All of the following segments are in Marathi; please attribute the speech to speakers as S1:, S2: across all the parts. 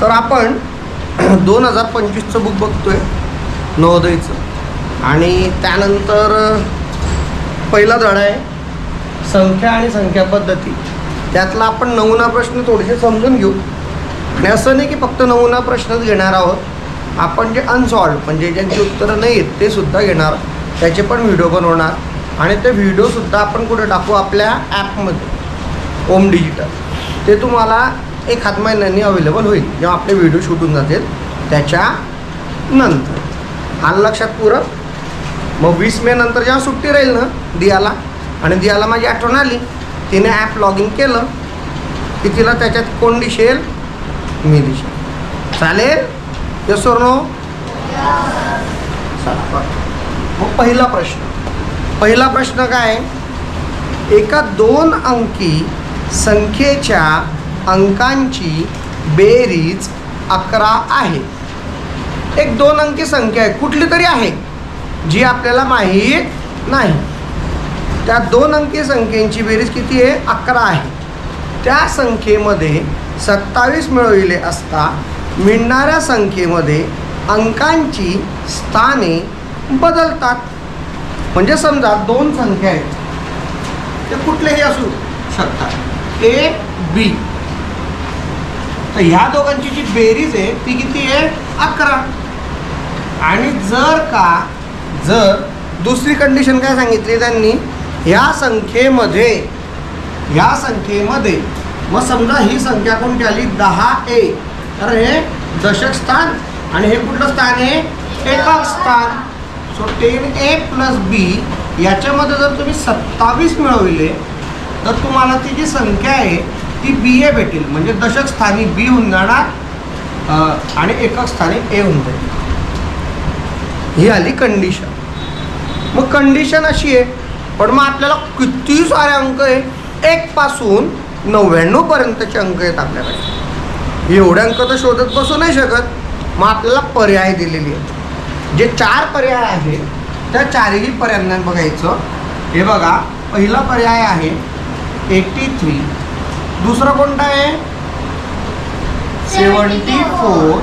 S1: तर आपण दोन हजार पंचवीसचं बुक बघतो आहे नवोदयचं. आणि त्यानंतर पहिला धडा आहे संख्या आणि संख्या पद्धती. त्यातला आपण नमुना प्रश्न थोडेसे समजून घेऊ. आणि असं नाही की फक्त नमुना प्रश्नच घेणार आहोत. आपण जे अनसॉल्व म्हणजे ज्यांची उत्तरं नाही आहेत ते सुद्धा घेणार. त्याचे पण व्हिडिओ बनवणार. आणि ते व्हिडिओसुद्धा आपण कुठे टाकू? आपल्या ॲपमध्ये ओम डिजिटल ते तुम्हाला एक हात महिन्यांनी अवेलेबल होईल. जेव्हा आपले व्हिडिओ शूट होऊन जातील त्याच्या नंतर. आलं लक्षात पुरं? मग वीस मे नंतर जेव्हा सुट्टी राहील ना दियाला आणि दियाला माझी आठवण आली तिने ॲप लॉग इन केलं की तिला त्याच्यात कोण दिसेल? मी दिसेल. चालेल? येस नो मग पहिला प्रश्न. पहिला प्रश्न काय? एका दोन अंकी संख्येच्या अंकांची बेरीज अकरा आहे. एक दोन अंकी संख्या आहे. कुठली तरी आहे जी आपल्याला माहीत नाही. त्या दोन अंकी संख्येची बेरीज किती आहे? अकरा आहे. त्या संख्येमध्ये सत्तावीस मिळविले असता मिळणाऱ्या संख्येमध्ये अंकांची स्थाने बदलतात. म्हणजे समजा दोन संख्या आहेत. ते कुठलेही असू शकतात. A B. तर ह्या दोघांची जी बेरीज आहे ती किती आहे? अकरा. आणि जर का जर दुसरी कंडिशन काय सांगितली त्यांनी? ह्या संख्येमध्ये ह्या संख्येमध्ये मग समजा ही संख्या कोणती आली? दहा ए. तर हे दशक स्थान आणि हे कुठलं स्थान आहे? एकक स्थान. So ten A plus B याच्यामध्ये जर तुम्ही सत्तावीस मिळविले तर तुम्हाला ती जी संख्या आहे ती बी ए भेटेल. म्हणजे दशक स्थानी बी होऊन जाणार आणि एकक स्थानी ए होऊन जाईल ही आली कंडिशन मग कंडिशन अशी आहे. पण मग आपल्याला किती सारे अंक आहे? एक पासून नव्याण्णव पर्यंतचे अंक आहेत आपल्याकडे. एवढे अंक तर शोधत बसू नाही शकत. मग आपल्याला पर्याय दिलेली आहेत. जे चार पर्याय आहेत त्या चारही पर्यायांना बघायचं. हे बघा पहिला पर्याय आहे एटी थ्री दुसरा कोणता आहे? Seventy four.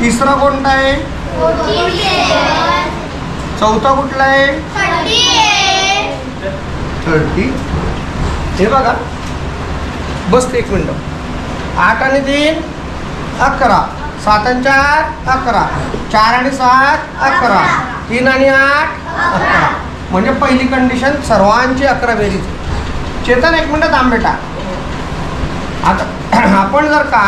S1: तिसरा कोणता आहे? चौथा कुठला आहे? थर्टी हे बघा. बस एक मिनटं. आठ आणि तीन अकरा. सात आणि चार अकरा. चार आणि सात अकरा. तीन आणि आठ अकरा. म्हणजे पहिली कंडिशन सर्वांची अकरा बेरीज. चेतन एक मिनटं थांब बेटा. आता आपण जर का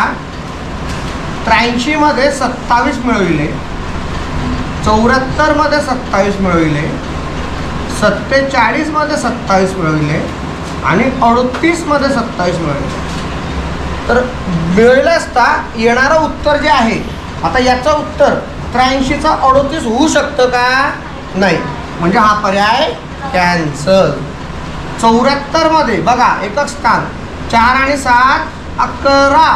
S1: त्र्याऐंशीमध्ये सत्तावीस मिळविले चौऱ्याहत्तरमध्ये सत्तावीस मिळविले सत्तेचाळीसमध्ये सत्तावीस मिळविले आणि अडतीसमध्ये सत्तावीस मिळविले तर मिळलं असता येणारं उत्तर जे आहे आता याचं उत्तर त्र्याऐंशीचा अडतीस होऊ शकतं का? नाही. म्हणजे हा पर्याय कॅन्सल. चौऱ्याहत्तरमध्ये बघा एकच स्थान. चार आणि सात अकरा.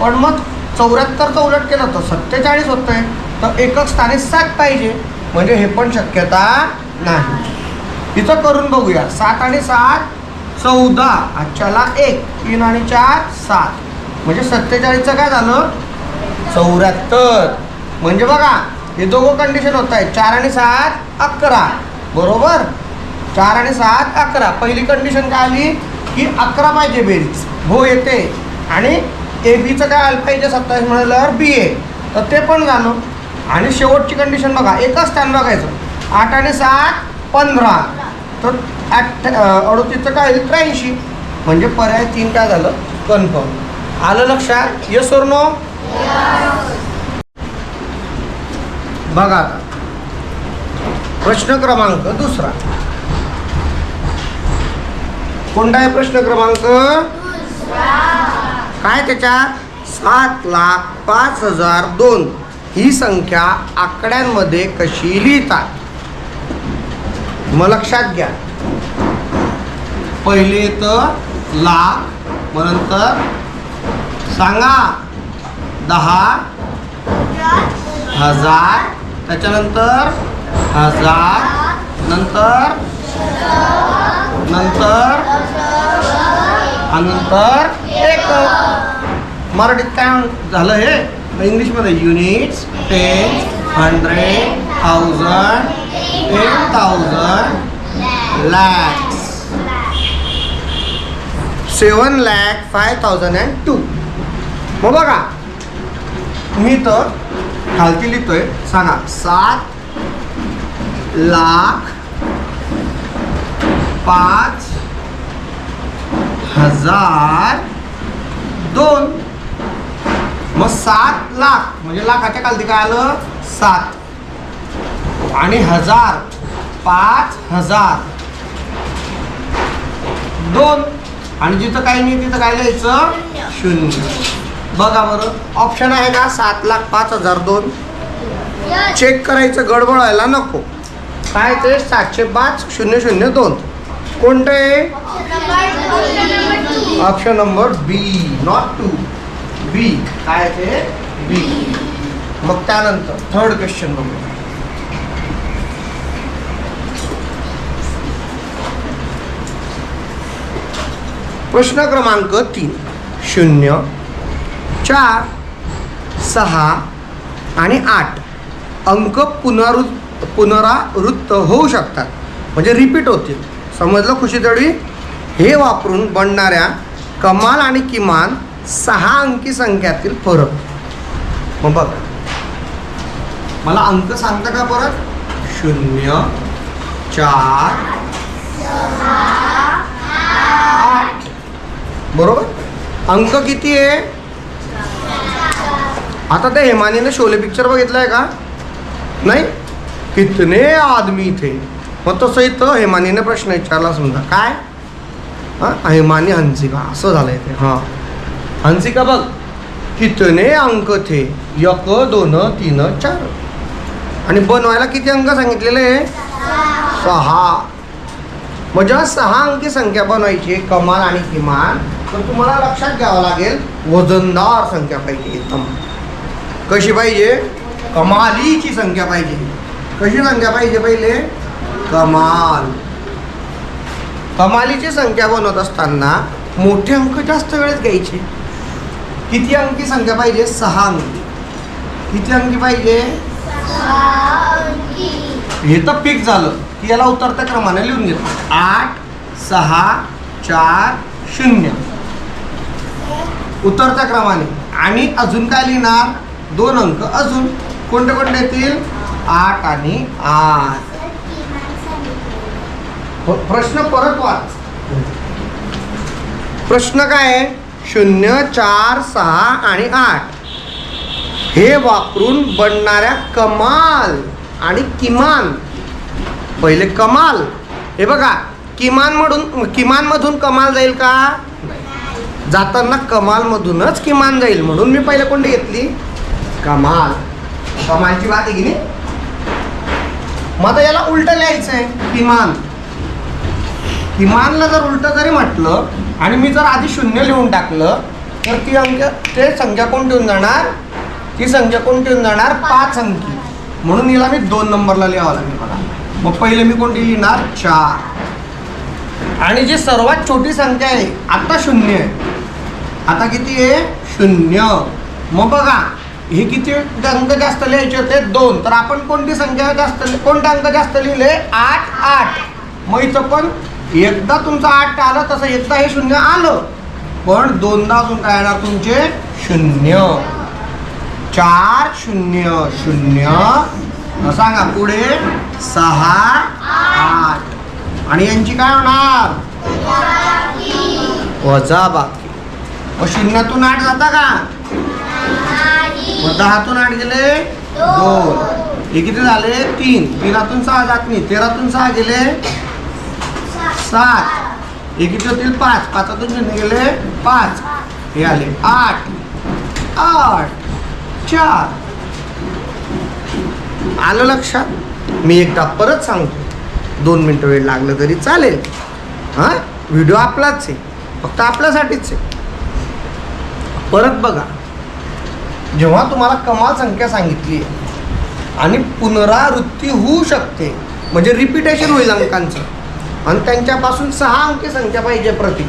S1: पण मग चौऱ्याहत्तरचं उलट केलं तर सत्तेचाळीस होतं आहे तर एकक स्थानी सात पाहिजे. म्हणजे हे पण शक्यता नाही. इथं करून बघूया. सात आणि सात चौदा. आजच्याला एक. तीन आणि चार सात. म्हणजे सत्तेचाळीसचं काय झालं? चौऱ्याहत्तर. म्हणजे बघा हे दोघं कंडिशन होत आहे चार आणि सात अकरा. बरोबर? चार आणि सात अकरा. पहिली कंडिशन काय आली? की अकरा पाहिजे बेरीज हो येते. आणि ए बीचं काय आलं पाहिजे सत्तावीस म्हणाल्यावर बी ए तर ते पण झालं आणि शेवटची कंडिशन बघा एकच स्थान बघायचं. आठ आणि सात पंधरा. तर आठ अडतीसचं काय आलं त्र्याऐंशी. म्हणजे पर्याय तीन काय झालं? कन्फर्म. आलं लक्षात? येस और नो बघा प्रश्न क्रमांक दुसरा. कोणता आहे प्रश्न क्रमांक? काय त्याच्यात सात लाख पाच हजार दोन. ही संख्या आकड्यांमध्ये कशी लिहितात? मग लक्षात घ्या. पहिले तर लाख मग नंतर सांगा. दहा हजार त्याच्यानंतर हजार नंतर नंतर? आणि नंतर एक मराठीत काय झालं हे? इंग्लिशमध्ये units ten hundred thousand ten thousand lakhs seven lakh five thousand and two मग बघा मी तर खालती लिहितोय सांगा सात लाख पाच हजार दोन. मग सात लाख. म्हणजे लाखाच्या खालती काय आलं? सात. आणि हजार. पाच हजार. दोन. आणि जिथं काही नाही तिथं काय लिहायचं? शून्य. बघा बरं. ऑप्शन आहे का? सात लाख पाच हजार दोन. चेक करायचं. गडबड व्हायला नको. काय ते? सातशे पाच शून्य शून्य दोन. कोणतं? आहे option number B not to B काय ते? बी मग त्यानंतर थर्ड क्वेश्चन बघूया प्रश्न क्रमांक तीन. शून्य चार सहा आणि आठ. अंक पुनरुत् पुनरावृत्त होऊ शकतात. म्हणजे रिपीट होतील. समजलं खुशीतळी हे वापरून बनणाऱ्या कमाल आणि किमान सहा अंकी संख्यातील फरक. मग बघ. मला अंक सांगता का परत? शून्य चार आठ. बरोबर? अंक किती आहे? आता त्या हेमानीने शोले पिक्चर बघितलाय का? नाही? कितने आदमी थे? मग तसं इथं हेमानीने प्रश्न विचारला समजा. काय? हां? हेमानी हंसिका. असं झालंय ते. हां. हंसिका बघ. कितने अंक थे? यक दोन तीन चार. आणि बनवायला किती अंक सांगितलेले? सहा. मग जेव्हा सहा अंकी संख्या बनवायची. कमाल आणि किमान. तर तुम्हाला लक्षात घ्यावं लागेल वजनदार संख्या पाहिजे एकदम. कशी पाहिजे? कमालीची संख्या पाहिजे. कशी संख्या पाहिजे पहिले? कमाल. कमालीची संख्या बनवत असताना मोठे अंक जास्त वेळेत घ्यायचे. किती अंकी संख्या पाहिजे? सहा अंकी. किती अंकी पाहिजे? हे तर पीक झालं. की याला उतरत्या क्रमाने लिहून घेतो. आठ सहा चार शून्य. उतरत्या क्रमाने. आणि अजून काय लिहिणार? दोन अंक. अजून. कोणते कोणते येतील? आठ आणि आठ. प्रश्न परत वाच. प्रश्न काय आहे? शून्य चार सहा आणि आठ. हे वापरून बनणाऱ्या कमाल आणि किमान. पहिले कमाल. हे बघा किमान म्हणून किमान मधून कमाल जाईल का? जाताना कमाल मधूनच किमान जाईल म्हणून मी पहिले कोणती घेतली? कमाल. कमालची बात आहे की नाही? मग आता याला उलट लिहायचं आहे किमान. किमानला जर उलट जरी म्हटलं आणि मी जर आधी शून्य लिहून टाकलं तर ती अंक ते संख्या कोण ठेवून जाणार? ती संख्या कोण ठेवून जाणार? पाच अंकी. म्हणून हिला मी दोन नंबरला लिहावं लागेल मला मग पहिले मी कोणती लिहिणार? चार. आणि जी सर्वात छोटी संख्या आहे आता शून्य आहे. आता किती आहे? शून्य. मग बघा हे किती अंक जास्त लिहायचे होते? दोन. तर आपण कोणती संख्या जास्त लि- कोणते अंक जास्त लिहिले? आठ आठ. मग इथं पण एकदा तुमचं आठ आलं तसं एकदा हे शून्य आलं. पण दोनदा अजून काय येणार तुमचे? शून्य. चार शून्य शून्य. सांगा पुढे सहा आठ. आणि यांची काय होणार? वजा बाकी. शून्यातून आठ जाता का? दहातून आठ गेले दोन. हे किती झाले? तीन. तीनातून सहा जात नाही. तेरातून सहा गेले सात. एकीचे होतील पाच. पाचातून शून्य गेले पाच. हे आले आठ. आठ. चार. आलं लक्षात? मी एकदा परत सांगतो. दोन मिनटं वेळ लागलं तरी चालेल. हां? व्हिडिओ आपलाच आहे. फक्त आपल्यासाठीच आहे. परत बघा. जेव्हा तुम्हाला कमाल संख्या सांगितली आहे आणि पुनरावृत्ती होऊ शकते म्हणजे रिपिटेशन होईल अंकांचं. आणि त्यांच्यापासून सहा अंकी संख्या पाहिजे प्रति.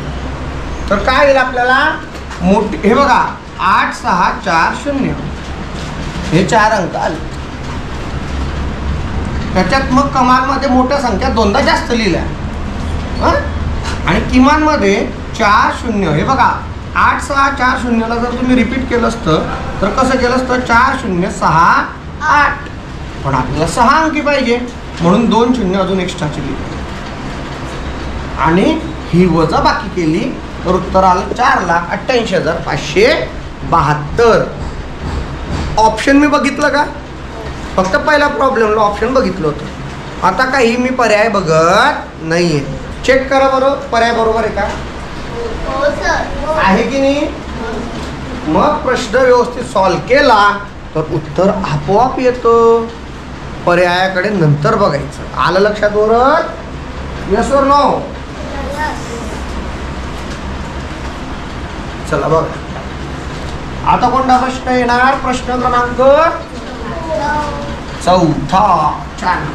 S1: तर काय होईल आपल्याला? मोठी हे बघा आठ सहा चार शून्य. हे चार अंक आले. त्याच्यात मग कमालमध्ये मोठ्या संख्या दोनदा जास्त लिहिल्या. आणि किमानमध्ये चार शून्य. हे बघा आठ सहा चार शून्यला जर तुम्ही रिपीट केलं असतं तर कसं केलं असतं? चार शून्य सहा आठ. पण आपल्याला सहा अंकी पाहिजे. म्हणून दोन शून्य अजून एक्स्ट्राची लिहिली. आणि ही वजा बाकी केली तर उत्तर आलं चार लाख अठ्ठ्याऐंशी हजार पाचशे बहात्तर. ऑप्शन मी बघितलं का? फक्त पहिला प्रॉब्लेमला ऑप्शन बघितलं होतं. आता काही मी पर्याय बघत नाही आहे चेक करा बरं पर्याय बरोबर आहे का?
S2: हो
S1: आहे की नाही? मग प्रश्न व्यवस्थित सॉल्व केला तर उत्तर आपोआप येतं. पर्यायाकडे नंतर बघायचं. आलं लक्षात वरत यस और नो चला बघ. आता कोणता प्रश्न येणार? प्रश्न क्रमांक चौथा. छान.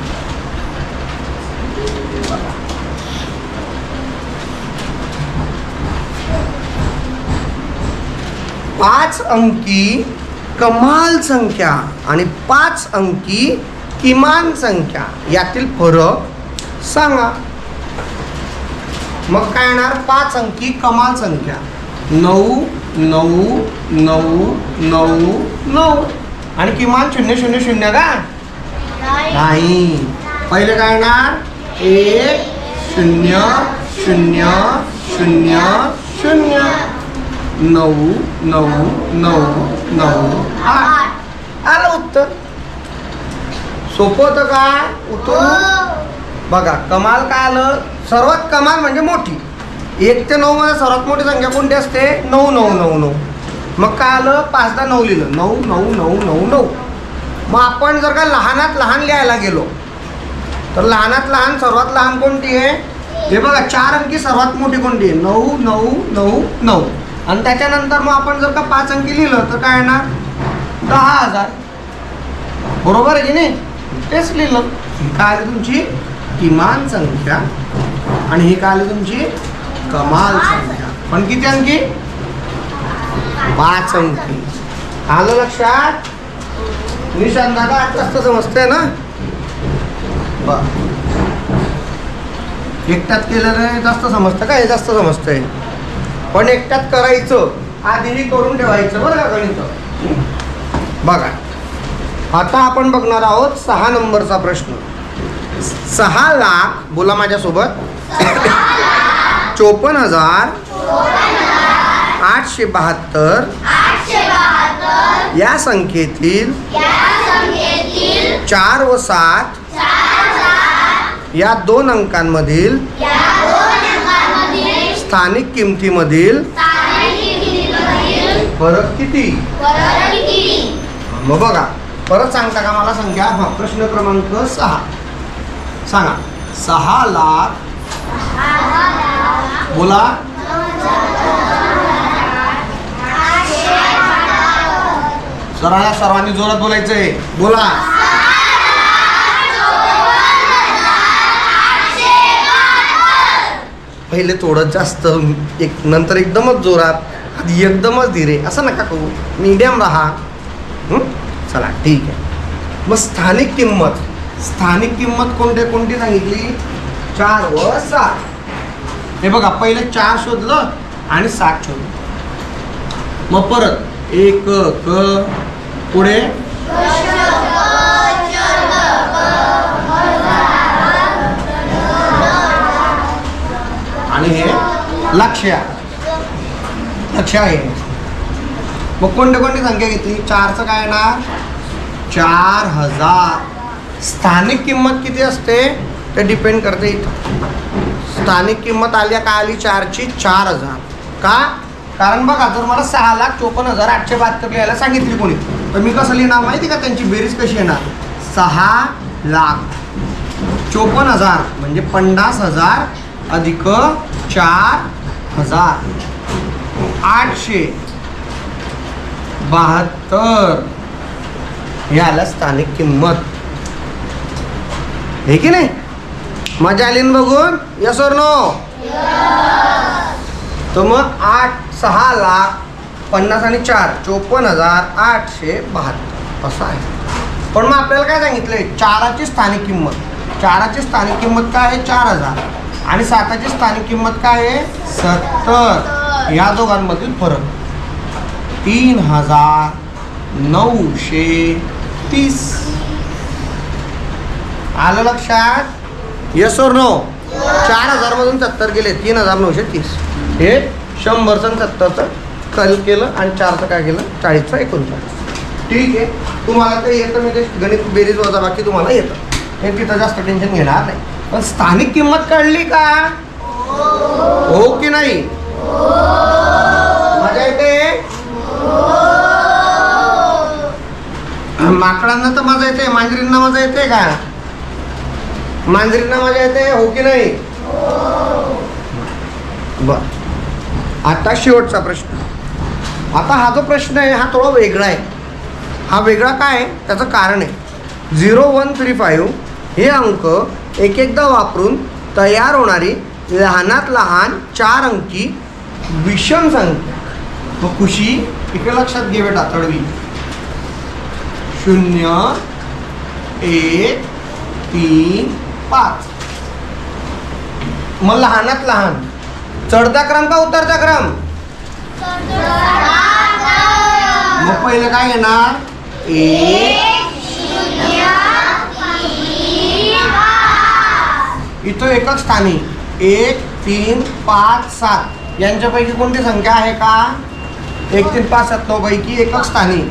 S1: पाच अंकी कमाल संख्या आणि पाच अंकी किमान संख्या. यातील फरक सांगा. मग काय येणार? पाच अंकी कमाल संख्या. नऊ नऊ नऊ नऊ नऊ. आणि किमान शून्य शून्य शून्य का? नाही. पहिले काय येणार एक शून्य शून्य शून्य शून्य. नऊ नऊ नऊ नऊ. आठ. आलं उत्तर. सोपं होतं काय उत्तर बघा कमाल काय आलं? सर्वात कमाल म्हणजे मोठी. एक ते नऊमध्ये सर्वात मोठी संख्या कोणती असते? नऊ नऊ नऊ नऊ. मग काय आलं? पाचदा नऊ लिहिलं. नऊ नऊ नऊ नऊ नऊ. मग आपण जर का लहानात लहान लिहायला गेलो तर लहानात लहान सर्वात लहान कोणती आहे? हे बघा चार अंकी सर्वात मोठी कोणती आहे? नऊ नऊ नऊ नऊ. आणि त्याच्यानंतर मग आपण जर का पाच अंकी लिहिलं तर काय येणार? दहा हजार. बरोबर आहे की नाही? तेच लिहिलं. काय आली तुमची? किमान संख्या. आणि ही काय आली तुमची? कमाल संख्या. पण किती अंकी? पाच अंकी. आलं लक्षात? निशान दादा आठ वाजता समजतंय ना? बर. एकट्यात केलं जास्त समजतं का? हे जास्त समजतंय. पण एकट्यात करायचं आधीही करून ठेवायचं बरं का गणित? बघा. आता आपण बघणार आहोत सहा नंबरचा प्रश्न. सहा लाख बोला माझ्यासोबत. चोपन्न हजार आठशे बहात्तर या संख्येतील चार व सात या दोन अंकांमधील स्थानिक किमतीमधील फरक किती? मग बघा परत सांगता का मला संख्या? हा प्रश्न क्रमांक सहा. सांगा. सहा लाख बोला. सर्वांना सर्वांनी जोरात बोलायचंय. बोला. पहिले थोडं जास्त एक नंतर एकदमच जोरात आधी एकदमच धीरे. असं नका करू. मीडियम राहा. चला ठीक आहे. मग स्थानिक किंमत. स्थानिक किंमत कोणते कोणती सांगितली? चार व सात. हे बघा पहिले चार शोधलं आणि सात शोधलं. मग परत एक क पुढे. आणि हे लक्ष लक्ष आहे. मग कोणते कोणती संख्या घेतली? चारचं काय येणार? चार हजार. स्थानिक किंमत किती असते? ते डिपेंड करते इथं. स्थानिक किंमत आली का? आली चारची चार हजार. का? कारण बघा जर मला सहा लाख चोपन्न हजार आठशे बहात्तर लिहायला सांगितली कोणी तर मी कसं लिहिणार माहिती का? त्यांची बेरीज कशी येणार? सहा लाख चोपन्न हजार म्हणजे पन्नास हजार अधिक चार हजार आठशे बहात्तर हे आलं स्थानिक किंमत. हे की नाही? मजा आली ना बघून? यस और नो तर मग आठ सहा लाख पन्नास आणि चार चोपन्न हजार आठशे बहात्तर. असं आहे. पण मग आपल्याला काय सांगितलंय? चाराची स्थानिक किंमत. चाराची स्थानिक किंमत काय आहे? चार हजार. आणि साताची स्थानिक किंमत काय आहे? सत्तर. या दोघांमधील फरक. तीन हजार नऊशे तीस. आलं लक्षात? येस और नो चार हजार मधून सत्तर गेले तीन हजार नऊशे तीस. हे शंभरचं आणि सत्तरचं कल केलं आणि चारचं काय केलं? चाळीसचं एकोणचाळीस. ठीक आहे. तुम्हाला ते येतं म्हणजे गणित बेरीज वजा बाकी तुम्हाला येतं. हे तिथं जास्त टेन्शन घेणार नाही. पण स्थानिक किंमत काढली का? हो की नाही? मजा येते? माकडांना तर मजा येते मांजरींना मजा येते का? मांजरींना मजा येते हो की नाही? बर आता शेवटचा प्रश्न. आता हा जो प्रश्न आहे हा थोडा वेगळा आहे. हा वेगळा काय आहे? त्याचं कारण आहे. झिरो वन थ्री फाईव्ह हे अंक एक एकदा वापरून तयार होणारी लहानात लहान चार अंकी विषम संख्या. मग खुशी इकडे लक्षात घे बेटा तडवी. शून्य एक तीन पाच. मग लहानात लहान. चढता क्रम का उतरता क्रम? मग पहिलं काय येणार एक इथं एकच स्थानी. एक तीन पाच सात. यांच्यापैकी कोणती संख्या आहे का? एक तीन पाच सात नऊ पैकी एकच स्थानी.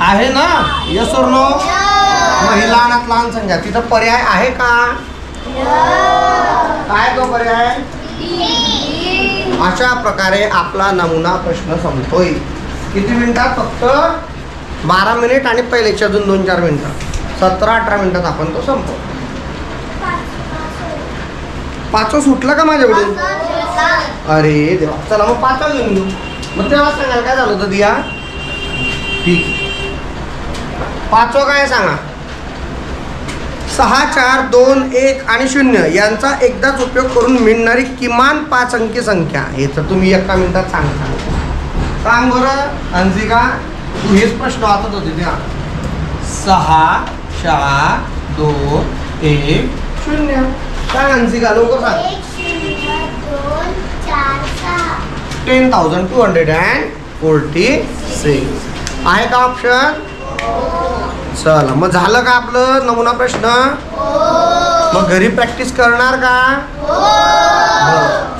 S1: आहे ना? यस और नो मग ही लहानात लहान संख्या. तिथं पर्याय आहे का? काय तो पर्याय अशा प्रकारे आपला नमुना प्रश्न संपतोय. किती मिनिटात फक्त? बारा मिनिट आणि पहिलेच्या अजून दोन चार मिनिटं. सतरा अठरा मिनिटात आपण तो संपतो पाचवा सुटला का माझ्याकडून अरे देवा. चला मग पाचवा घेऊन घेऊ मग तेव्हा सांगाल काय झालं होतं दिया? ठीक. पाचवा काय सांगा? सहा चार दोन एक आणि शून्य यांचा एकदाच उपयोग करून मिळणारी किमान पाच अंकी संख्या हे तर तुम्ही एका मिनिटात सांगता सांग बरं अंजिका तू हेच प्रश्न वाचत होते त्या सहा चार दोन एक शून्य. सांग अंजिका लवकर सांग. Ten thousand two hundred and forty six. आहे का ऑप्शन चला मग झालं का आपलं नमुना प्रश्न? मग घरी प्रॅक्टिस करणार का? बरं.